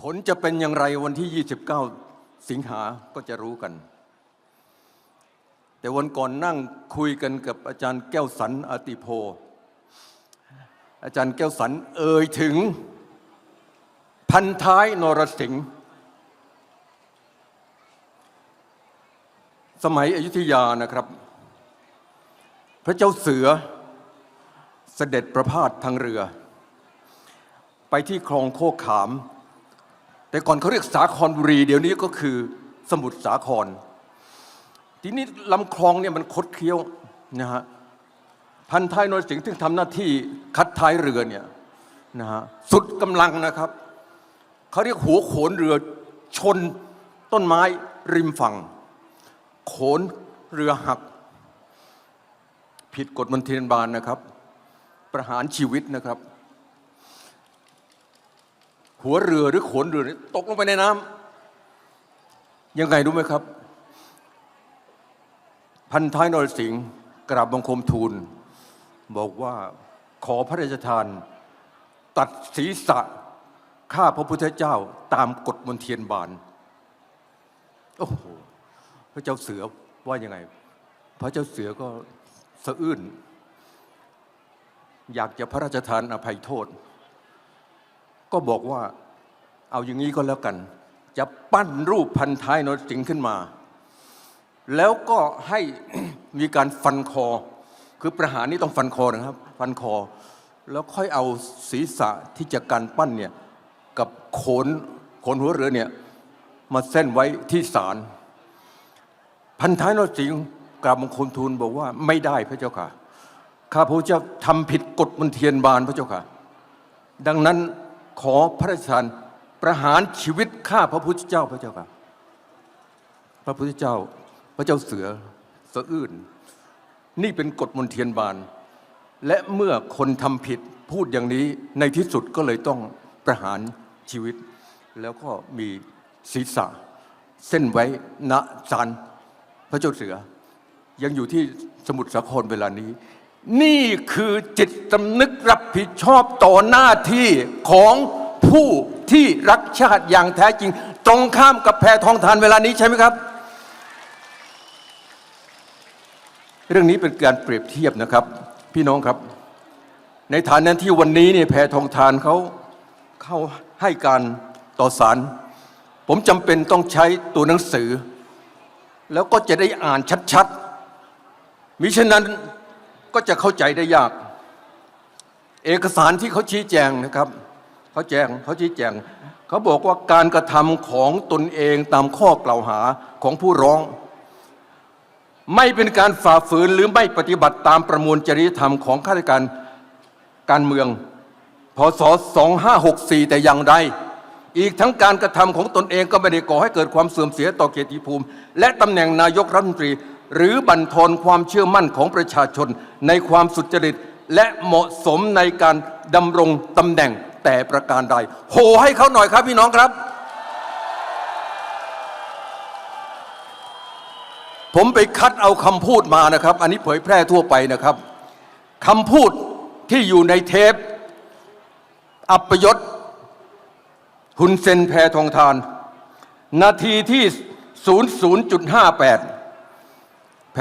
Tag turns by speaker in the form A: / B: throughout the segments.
A: ผลจะเป็นอย่างไรวันที่ 29 สิงหาก็จะรู้กัน แต่วันก่อนนั่งคุยกันกับอาจารย์แก้วสันอติโพ อาจารย์แก้วสันเอ่ยถึง พันท้ายนรสิงห์สมัยอยุธยานะครับ พระเจ้าเสือเสด็จประพาสทางเรือ ไปที่คลองโคกขาม แต่ก่อนเขาเรียกสาครบุรี เดี๋ยวนี้ก็คือสมุทรสาคร ทีนี้ลำคลองเนี่ยมันคดเคี้ยวนะฮะพันท้ายนรสิงห์ที่งทำหน้าที่คัดท้ายเรือเนี่ยนะฮะสุดกำลังนะครับเขาเรียกหัวโขนเรือชนต้นไม้ริมฝั่ง โขนเรือหัก ผิดกฎมนเทียนบานนะครับ ประหารชีวิตนะครับ หัวเรือหรือโขนเรือตกลงไปในน้ำยังไงรู้ไหมครับ พันท้ายนรสิงห์กราบบังคมทูล บอกว่าขอพระราชทาน ตัดศีรษะข้าพระพุทธเจ้าตามกฎมนเทียนบานโอ้โหพระเจ้าเสือว่ายังไง พระเจ้าเสือก็สะอื้นอยากจะพระราชทานอภัยโทษ ก็บอกว่าเอาอย่างนี้ก็แล้วกัน จะปั้นรูปพันท้ายนรสิงห์ขึ้นมา แล้วก็ให้มีการฟันคอ คือประหารนี่ต้องฟันคอนะครับ ฟันคอ แล้วค่อยเอาศีรษะที่จะการปั้นเนี่ยกับโขนโขนหัวเรือเนี่ยมาเส้นไว้ที่ศาลพันท้ายนรสิงห์กราบบังคมทูลบอกว่าไม่ได้พระเจ้าค่ะข้าพเจ้าทำผิดกฎมนเทียนบานพระเจ้าค่ะ ดังนั้น ขอพระราชทานประหารชีวิตข้าพระพุทธเจ้าพระเจ้าค่ะพระพุทธเจ้า พระเจ้าเสือสะอื้นนี่เป็นกฎมนเทียนบาน และเมื่อคนทำผิดพูดอย่างนี้ในที่สุดก็เลยต้องประหารชีวิต แล้วก็มีศีรษะ เส้นไว้ณศาลพระเจ้าเสือ ยังอยู่ที่สมุทรสาครเวลานี้ นี่คือจิตสำนึกรับผิดชอบต่อหน้าที่ของผู้ที่รักชาติอย่างแท้จริง ตรงข้ามกับแพทองทานเวลานี้ใช่ไหมครับ เรื่องนี้เป็นการเปรียบเทียบนะครับ พี่น้องครับ ในฐานะที่วันนี้เนี่ยแพทองทานเขาเข้าให้การต่อสาร ผมจำเป็นต้องใช้ตัวหนังสือ แล้วก็จะได้อ่านชัดๆมิฉะนั้น ก็จะเข้าใจได้ยาก เอกสารที่เขาชี้แจงนะครับเขาแจงเขาชี้แจงเขาบอกว่าการกระทำของตนเองตามข้อกล่าวหาของผู้ร้อง ไม่เป็นการฝ่าฝืนหรือไม่ปฏิบัติตามประมวลจริยธรรมของข้าราชการการเมืองพศ2564 แต่อย่างใดอีกทั้งการกระทำของตนเองก็ไม่ได้ก่อให้เกิดความเสื่อมเสียต่อเกียรติภูมิ และตำแหน่งนายกรัฐมนตรี หรือบั่นทอนความเชื่อมั่นของประชาชน ในความสุจริต และเหมาะสมในการดำรงตำแหน่งแต่ประการใด โหให้เขาหน่อยครับพี่น้องครับ ผมไปคัดเอาคำพูดมานะครับ อันนี้เผยแพร่ทั่วไปนะครับคำพูดที่อยู่ในเทป อัปยศหุนเซนแพทองทาน นาทีที่ 00.58แ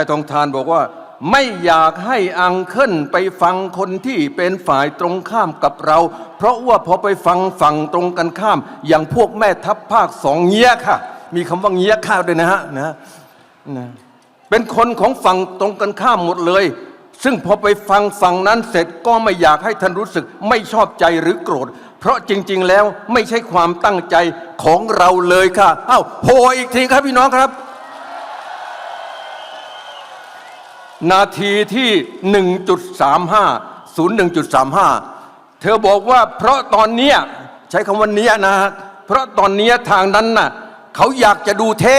A: พทองทานบอกว่าไม่อยากให้อังเคิลไปฟังคนที่เป็นฝ่ายตรงข้ามกับเรา เพราะว่าพอไปฟังฝั่งตรงกันข้าม อย่างพวกแม่ทัพภาคสองเงี้ยค่ะ มีคำว่าเงี้ยข้าวด้วยนะฮะนะนะเป็นคนของฝั่งตรงกันข้ามหมดเลย ซึ่งพอไปฟังฝั่งนั้นเสร็จก็ไม่อยากให้ท่านรู้สึกไม่ชอบใจหรือโกรธ เพราะจริง ๆ แล้วไม่ใช่ความตั้งใจของเราเลยค่ะอ้าวโหอีกทีครับพี่น้องครับ นาทีที่ 1.35 01.35 เธอบอกว่าเพราะตอนเนี้ยใช้คำว่าเนี้ยนะฮะเพราะตอนเนี้ยทางนั้นน่ะเขาอยากจะดูเท่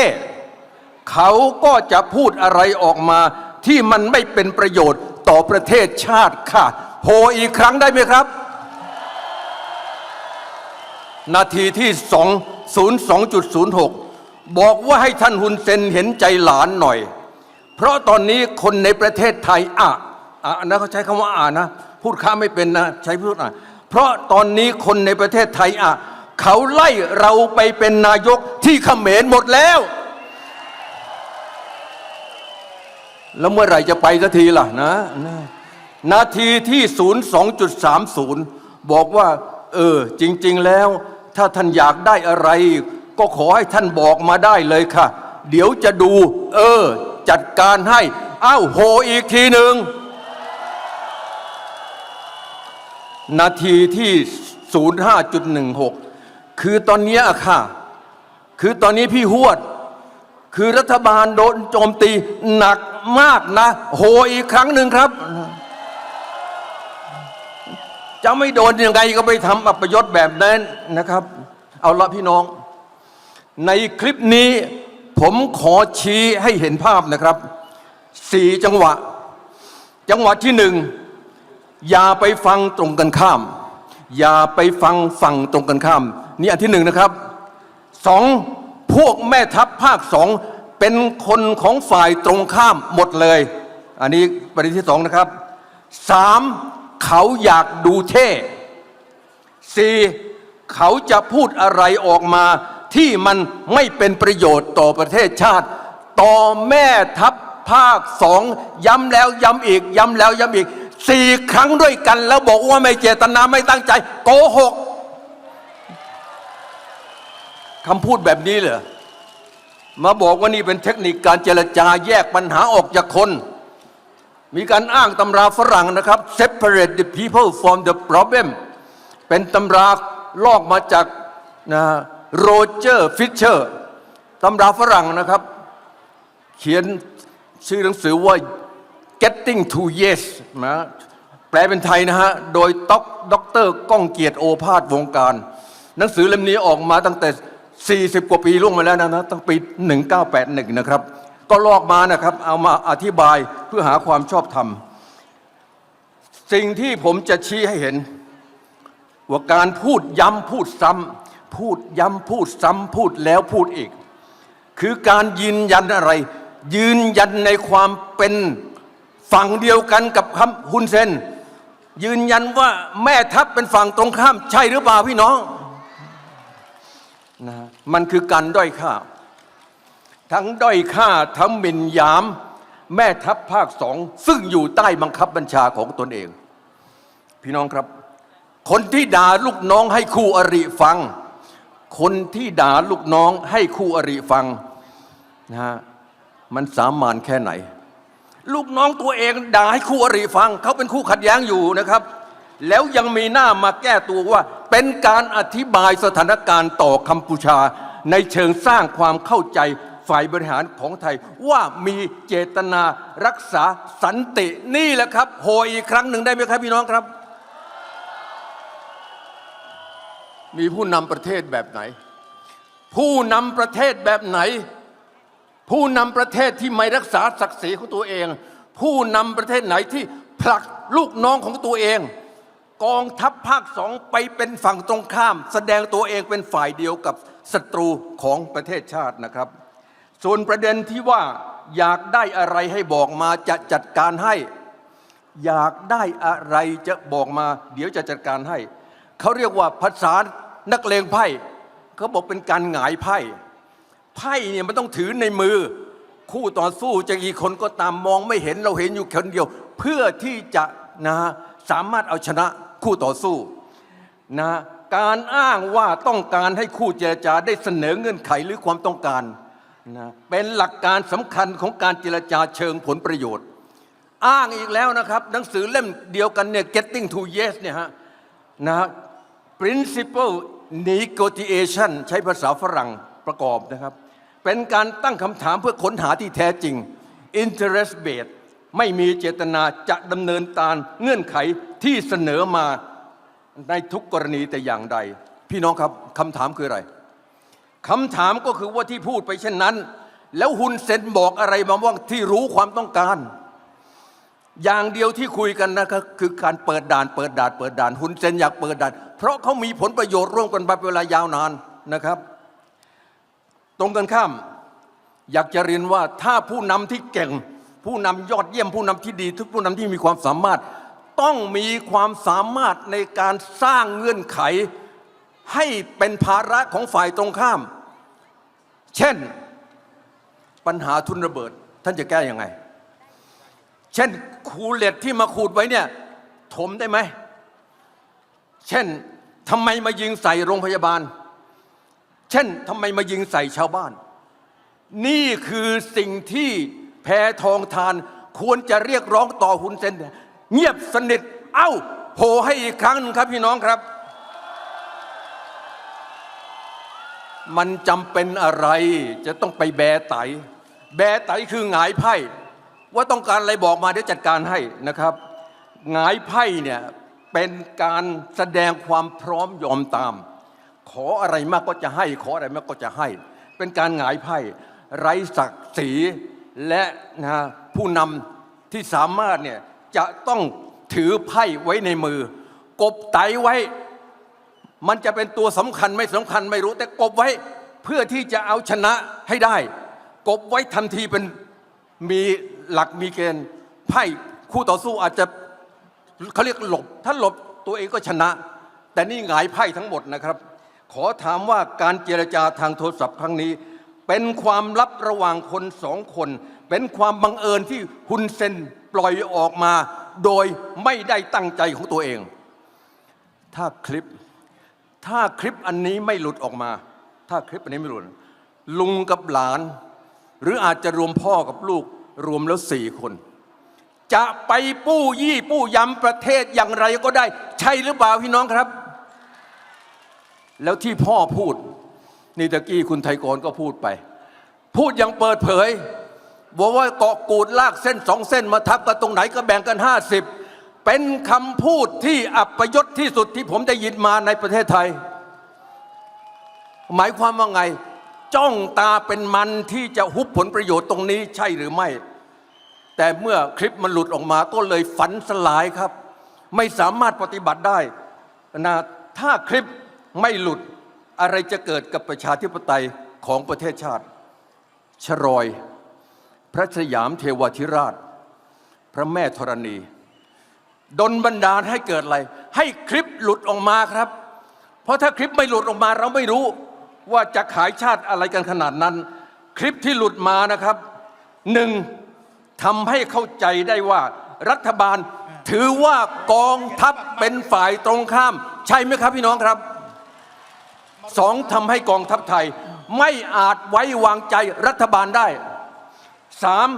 A: เขาก็จะพูดอะไรออกมาที่มันไม่เป็นประโยชน์ต่อประเทศชาติค่ะโหอีกครั้งได้ไหมครับ นาทีที่ 2 02.06 บอกว่าให้ท่านฮุนเซนเห็นใจหลานหน่อย เพราะตอนนี้คนในประเทศไทยอะอะนะเขาใช้คำว่าอ่านะ พูดข้าไม่เป็นนะ ใช้พูดอะเพราะตอนนี้คนในประเทศไทยอะเขาไล่เราไปเป็นนายกที่เขมรหมดแล้ว แล้วเมื่อไหร่จะไปสักทีล่ะนะนะนาทีที่ 02.30 บอกว่า เออ จริง ๆ แล้ว ถ้าท่านอยากได้อะไร ก็ขอให้ท่านบอกมาได้เลยค่ะ เดี๋ยวจะดู เออ จัดการให้ อ้าวโหอีกทีหนึ่ง นาทีที่ 05.16 คือตอนนี้อะค่ะ คือตอนนี้พี่หวด คือรัฐบาลโดนโจมตีหนักมากนะ โหอีกครั้งหนึ่งครับ จะไม่โดนยังไงก็ไปทำอัปยศแบบนั้นนะครับ เอาละพี่น้อง ในคลิปนี้ ผมขอชี้ให้เห็นภาพนะครับสี่จังหวะ จังหวะที่หนึ่งอย่าไปฟังตรงกันข้าม อย่าไปฟังฝั่งตรงกันข้าม นี่อันที่หนึ่งนะครับสองพวกแม่ทัพภาคสองเป็นคนของฝ่ายตรงข้ามหมดเลย อันนี้ประเด็นที่สองนะครับสามเขาอยากดูเท่สี่เขาจะพูดอะไรออกมา ที่มันไม่เป็นประโยชน์ต่อประเทศชาติ ต่อแม่ทัพภาคสองย้ำแล้วย้ำอีก ย้ำแล้วย้ำอีกสี่ครั้งด้วยกัน แล้วบอกว่าไม่เจตนาไม่ตั้งใจ โกหกคำพูดแบบนี้เหรอมาบอกว่านี่เป็นเทคนิคการเจรจาแยกปัญหาออกจากคน มีการอ้างตำราฝรั่งนะครับ separate the people from the problem เป็นตำราลอกมาจากนะ โรเจอร์ฟิชเชอร์ตำราฝรั่งนะครับ เขียนชื่อหนังสือว่า getting to yes นะแปลเป็นไทยนะฮะ โดยต๊อกด็อกเตอร์ก้องเกียรติโอภาสวงการ หนังสือเล่มนี้ออกมาตั้งแต่ 40 กว่าปีล่วงมาแล้วนะนะตั้งปี 1981 นะครับ ก็ลอกมานะครับ เอามาอธิบายเพื่อหาความชอบธรรม สิ่งที่ผมจะชี้ให้เห็น ว่าการพูดย้ำพูดซ้ำ พูดย้ำพูดซ้ำพูดแล้วพูดอีก คือการยืนยันอะไร ยืนยันในความเป็นฝั่งเดียวกันกับคำฮุนเซน ยืนยันว่าแม่ทัพเป็นฝั่งตรงข้ามใช่หรือเปล่าพี่น้องนะมันคือการด้อยค่า ทั้งด้อยค่าทั้งหมิ่นยาม แม่ทัพภาคสอง ซึ่งอยู่ใต้บังคับบัญชาของตนเอง พี่น้องครับ คนที่ด่าลูกน้องให้คู่อริฟัง คนที่ด่าลูกน้องให้คู่อริฟังนะฮะมันสามานแค่ไหน ลูกน้องตัวเองด่าให้คู่อริฟัง เขาเป็นคู่ขัดแย้งอยู่นะครับ แล้วยังมีหน้ามาแก้ตัวว่า เป็นการอธิบายสถานการณ์ต่อกัมพูชา ในเชิงสร้างความเข้าใจฝ่ายบริหารของไทยว่ามีเจตนารักษาสันตินี่แหละครับโหยอีกครั้งหนึ่งได้ไหมครับพี่น้องครับ มีผู้นำประเทศแบบไหน ผู้นำประเทศแบบไหน ผู้นำประเทศที่ไม่รักษาศักดิ์ศรีของตัวเอง ผู้นำประเทศไหนที่ผลักลูกน้องของตัวเอง กองทัพภาคสองไปเป็นฝั่งตรงข้าม แสดงตัวเองเป็นฝ่ายเดียวกับศัตรูของประเทศชาตินะครับ ส่วนประเด็นที่ว่าอยากได้อะไรให้บอกมาจะจัดการให้ อยากได้อะไรจะบอกมา เดี๋ยวจะจัดการให้ เขาเรียกว่าภาษา นักเลงไพ่เขาบอกเป็นการหงายไพ่ไพ่เนี่ยมันต้องถือในมือ คู่ต่อสู้จะกี่คนก็ตามมองไม่เห็นเราเห็นอยู่คนเดียว เพื่อที่จะนะสามารถเอาชนะคู่ต่อสู้นะการอ้างว่าต้องการให้คู่เจรจาได้เสนอเงื่อนไขหรือความต้องการนะเป็นหลักการสำคัญของการเจรจาเชิงผลประโยชน์ อ้างอีกแล้วนะครับ หนังสือเล่มเดียวกันเนี่ย getting to yes เนี่ยฮะนะฮะ principle negotiation ใช้ภาษาฝรั่งประกอบนะครับ เป็นการตั้งคำถามเพื่อค้นหาที่แท้จริง interest based ไม่มีเจตนาจะดำเนินตามเงื่อนไขที่เสนอมาในทุกกรณีแต่อย่างใด พี่น้องครับคำถามคืออะไรคำถามก็คือว่าที่พูดไปเช่นนั้น แล้วฮุนเซนบอกอะไรมาว่าที่รู้ความต้องการ อย่างเดียวที่คุยกันนะครับคือการเปิดด่านเปิดด่านเปิดด่านฮุนเซนอยากเปิดด่าน เพราะเขามีผลประโยชน์ร่วมกันมาเป็นเวลายาวนานนะครับ ตรงกันข้าม อยากจะเรียนว่าถ้าผู้นำที่เก่ง ผู้นำยอดเยี่ยมผู้นำที่ดี ทุกผู้นำที่มีความสามารถ ต้องมีความสามารถในการสร้างเงื่อนไข ให้เป็นภาระของฝ่ายตรงข้าม เช่น ปัญหาทุนระเบิดท่านจะแก้อยังไง เช่นคูเล็ดที่มาขูดไว้เนี่ย ถมได้ไหม เช่นทำไมมายิงใส่โรงพยาบาล เช่นทำไมมายิงใส่ชาวบ้าน นี่คือสิ่งที่แพทองทานควรจะเรียกร้องต่อหุนเซนเงียบสนิท เอ้าโผให้อีกครั้งหนึงครับพี่น้องครับ มันจำเป็นอะไรจะต้องไปแบไต แบไตคือหงายไพ่ ว่าต้องการอะไรบอกมาเดี๋ยวจัดการให้นะครับหงายไพ่เนี่ยเป็นการแสดงความพร้อมยอมตาม ขออะไรมากก็จะให้ ขออะไรมากก็จะให้ เป็นการหงายไพ่ไร้ศักดิ์ศรีและนะผู้นำที่สามารถเนี่ยจะต้องถือไพ่ไว้ในมือ กบไตไว้ มันจะเป็นตัวสำคัญไม่สำคัญไม่รู้ แต่กบไว้เพื่อที่จะเอาชนะให้ได้ กบไว้ทันทีเป็น มีหลักมีเกณฑ์ไพ่คู่ต่อสู้อาจจะเขาเรียกหลบ ถ้าหลบตัวเองก็ชนะ แต่นี่หงายไพ่ทั้งหมดนะครับ ขอถามว่าการเจรจาทางโทรศัพท์ครั้งนี้ เป็นความลับระหว่างคนสองคน เป็นความบังเอิญที่ฮุนเซนปล่อยออกมา โดยไม่ได้ตั้งใจของตัวเอง ถ้าคลิป ถ้าคลิปอันนี้ไม่หลุดออกมา ถ้าคลิปอันนี้ไม่หลุดลุงกับหลาน หรืออาจจะรวมพ่อกับลูกรวมแล้วสี่คน จะไปปู้ยี่ปู้ยำประเทศอย่างไรก็ได้ ใช่หรือเปล่าพี่น้องครับ แล้วที่พ่อพูดนี่ตะกี้คุณไทยกรก็พูดไป พูดอย่างเปิดเผยบอกว่าเกาะกูดลากเส้นสองเส้นมาทับกันตรงไหนก็แบ่งกันห้าสิบเป็นคำพูดที่อัปยศที่สุดที่ผมได้ยินมาในประเทศไทย หมายความว่าไง จ้องตาเป็นมันที่จะฮุบผลประโยชน์ตรงนี้ใช่หรือไม่ แต่เมื่อคลิปมันหลุดออกมาก็เลยฝันสลายครับ ไม่สามารถปฏิบัติได้นะถ้าคลิปไม่หลุดอะไรจะเกิดกับประชาธิปไตยของประเทศชาติ ชรอย พระสยามเทวทิราช พระแม่ธรณี ดนบันดาลให้เกิดอะไร ให้คลิปหลุดออกมาครับ เพราะถ้าคลิปไม่หลุดออกมาเราไม่รู้ ว่าจะขายชาติอะไรกันขนาดนั้น คลิปที่หลุดมานะครับหนึ่งทำให้เข้าใจได้ว่ารัฐบาลถือว่ากองทัพเป็นฝ่ายตรงข้าม ใช่ไหมครับพี่น้องครับสองทำให้กองทัพไทย ไม่อาจไว้วางใจรัฐบาลได้สาม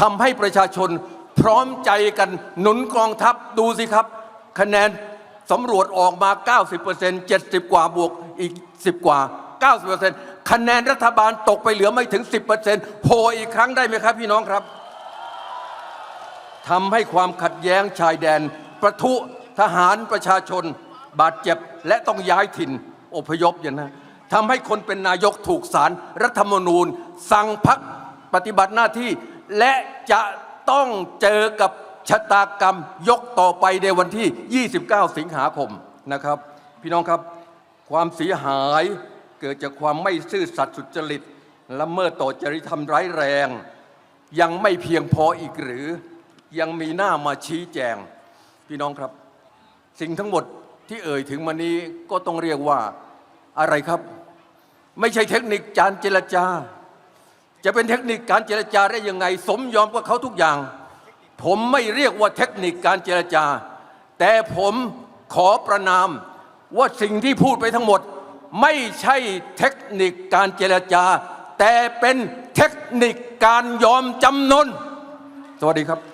A: ทำให้ประชาชนพร้อมใจกันหนุนกองทัพดูสิครับ คะแนนสำรวจออกมา 90% 70 กว่าบวกอีก 10 กว่า 90%คะแนนรัฐบาลตกไปเหลือไม่ถึง 10%โผล่อีกครั้งได้ไหมครับพี่น้องครับทำให้ความขัดแย้งชายแดน ประทุทหารประชาชน บาดเจ็บและต้องย้ายถิ่นอพยพอย่างนะทำให้คนเป็นนายกถูกสารรัฐธรรมนูญ สั่งพักปฏิบัติหน้าที่ และจะต้องเจอกับชะตากรรมยกต่อไปในวันที่ 29 สิงหาคมนะครับ พี่น้องครับ ความเสียหาย เกิดจากความไม่ซื่อสัตย์สุจริตละเมิดต่อจริยธรรมร้ายแรง ยังไม่เพียงพออีกหรือ ยังมีหน้ามาชี้แจง พี่น้องครับ สิ่งทั้งหมดที่เอ่ยถึงมานี้ก็ต้องเรียกว่าอะไรครับ ไม่ใช่เทคนิคการเจรจา จะเป็นเทคนิคการเจรจาได้ยังไง สมยอมกับเขาทุกอย่าง ผมไม่เรียกว่าเทคนิคการเจรจา แต่ผมขอประนามว่าสิ่งที่พูดไปทั้งหมด ไม่ใช่เทคนิคการเจรจา แต่เป็นเทคนิคการยอมจำนน สวัสดีครับ